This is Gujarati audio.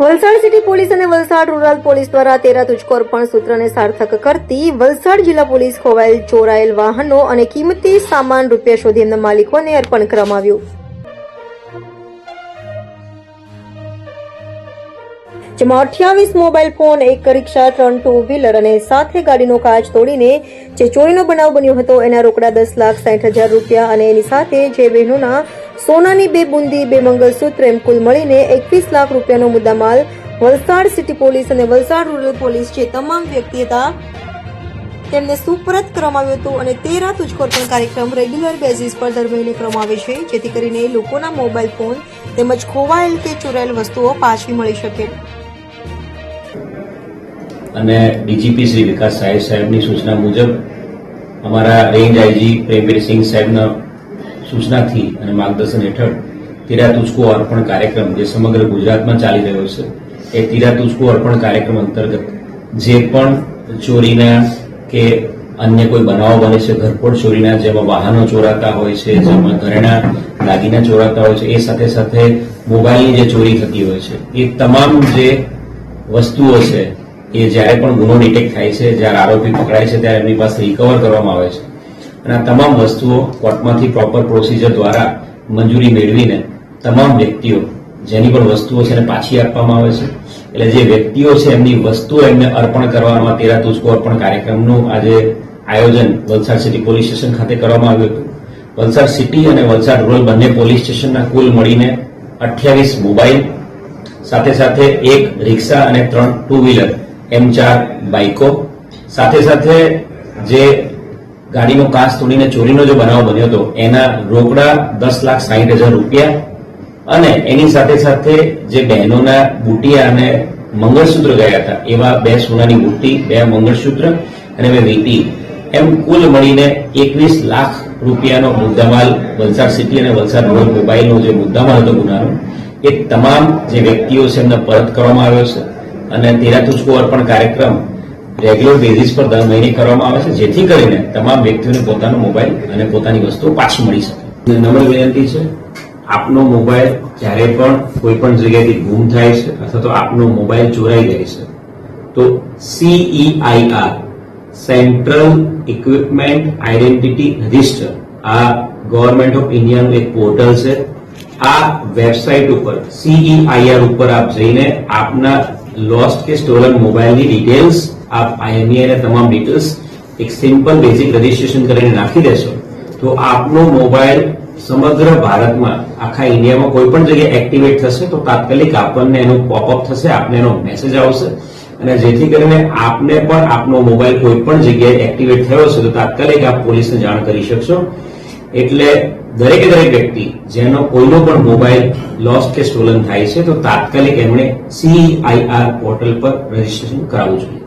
વલસાડ સિટી પોલીસ અને વલસાડ રૂરલ પોલીસ દ્વારા તેરા તુજકોર પણ સૂત્રને સાર્થક કરતી વલસાડ જિલ્લા પોલીસ ખોવાયેલ ચોરાયેલ વાહનો અને કિંમતી સામાન રૂપિયા શોધી એમના માલિકોને અર્પણ કરવામાં જેમાં અઠ્યાવીસ મોબાઈલ ફોન, એક રિક્ષા, ત્રણ ટુ વ્હીલર અને સાથે ગાડીનો કાચ તોડીને જે ચોરીનો બનાવ બન્યો હતો, એના રોકડા દસ લાખ સાઠ હજાર રૂપિયા અને એની સાથે જે બહેનોના સોનાની બે બુંદી, બે મંગલસૂત્ર એમ કુલ મળીને એકવીસ લાખ રૂપિયાનો મુદ્દામાલ વલસાડ સિટી પોલીસ અને વલસાડ રૂરલ પોલીસ જે તમામ વ્યક્તિ હતા, તેમને સુપરત કરવામાં આવ્યું હતું અને તેરા તુજકો અર્પણ કાર્યક્રમ રેગ્યુલર બેઝિસ પર દર મહિને કરવામાં આવે છે, જેથી કરીને લોકોના મોબાઈલ ફોન તેમજ ખોવાયેલ કે ચોરાયેલ વસ્તુઓ પાછી મળી શકે. અને ડીજીપી શ્રી વિકાસ સાહેબ સાહેબની સૂચના મુજબ અમારા રેન્જ આઈજી પ્રેમવીરસિંહ સાહેબના સૂચનાથી અને માર્ગદર્શન હેઠળ તીરા તુચકો અર્પણ કાર્યક્રમ જે સમગ્ર ગુજરાતમાં ચાલી રહ્યો છે, એ તીરા તુચકો અર્પણ કાર્યક્રમ અંતર્ગત જે પણ ચોરીના કે અન્ય કોઈ બનાવો બને છે, ઘરફોડ ચોરીના, જેમાં વાહનો ચોરાતા હોય છે, જેમાં ઘરેણા દાગીના ચોરાતા હોય છે, એ સાથે સાથે મોબાઈલની જે ચોરી થતી હોય છે, એ તમામ જે વસ્તુઓ છે, એ જ્યારે પણ ગુનો ડિટેક્ટ થાય છે, જ્યારે આરોપી પકડાય છે, ત્યારે એમની પાસે રિકવર કરવામાં આવે છે. અને આ તમામ વસ્તુઓ કોર્ટમાંથી પ્રોપર પ્રોસિજર દ્વારા મંજૂરી મેળવીને તમામ વ્યક્તિઓ જેની પણ વસ્તુઓ છે એને પાછી આપવામાં આવે છે. એટલે જે વ્યક્તિઓ છે એમની વસ્તુઓ એમને અર્પણ કરવામાં તેરા તુસ્કો અર્પણ કાર્યક્રમનું આજે આયોજન વલસાડ સિટી પોલીસ સ્ટેશન ખાતે કરવામાં આવ્યું હતું. વલસાડ સિટી અને વલસાડ રૂરલ બંને પોલીસ સ્ટેશનના કુલ મળીને અઠ્યાવીસ મોબાઈલ, સાથે સાથે એક રિક્ષા અને ત્રણ ટુ વ્હીલર, એમ ચાર બાઇકો સાથે સાથે જે ગાડીનો કાચ તોડીને ચોરીનો જે બનાવ બન્યો હતો એના રોકડા દસ લાખ સાહીઠ હજાર રૂપિયા અને એની સાથે સાથે જે બહેનોના બુટિયા અને મંગળસૂત્ર ગયા હતા, એવા બે સોનાની બુટ્ટી, બે મંગળસૂત્ર અને બે વીટી, એમ કુલ મળીને એકવીસ લાખ રૂપિયાનો મુદ્દામાલ વલસાડ સિટી અને વલસાડ રોડ મોબાઈલનો જે મુદ્દામાલ હતો ગુનાનો, એ તમામ જે વ્યક્તિઓ છે એમને પરત કરવામાં આવ્યો છે. અને તેરા તુચકો અર્પણ કાર્યક્રમ રેગ્યુલર બેઝિસ પર દર મહિને કરવામાં આવે છે, જેથી કરીને તમામ વ્યક્તિઓને પોતાનો મોબાઈલ અને પોતાની વસ્તુઓ પાછી મળી શકે. નમ્ર વિનંતી છે? આપનો મોબાઈલ જ્યારે પણ કોઈ પણ જગ્યાએથી ગુમ થાય છે અથવા તો આપનો મોબાઈલ ચોરાઈ જાય છે, તો CEIR central equipment identity register આ ગવર્મેન્ટ ઓફ ઇન્ડિયાનું એક પોર્ટલ છે. આ વેબસાઇટ ઉપર સીઈઆઈઆર ઉપર આપ જઈને આપના લોસ્ટ કે સ્ટોલન મોબાઈલની ડિટેલ્સ આપ આઈએમઈ અને તમામ ડિટેલ્સ એક સિમ્પલ બેઝિક રજીસ્ટ્રેશન કરીને નાખી દેશો. તો આપનો મોબાઈલ સમગ્ર ભારતમાં, આખા ઇન્ડિયામાં કોઈ પણ જગ્યાએ એક્ટિવેટ થશે તો તાત્કાલિક આપણને એનું પોપઅપ થશે, આપને એનો મેસેજ આવશે. અને જેથી કરીને આપને પણ આપનો મોબાઈલ કોઈ પણ જગ્યાએ એક્ટિવેટ થયો છે તો તાત્કાલિક આપ પોલીસને જાણ કરી શકશો. એટલે દરેકે દરેક વ્યક્તિ જેનો કોઈનો પણ મોબાઈલ લોસ્ટ કે સ્ટોલન થાય છે, તો તાત્કાલિક એમણે સીઆઈઆર પોર્ટલ પર રજીસ્ટ્રેશન કરાવવું જોઈએ.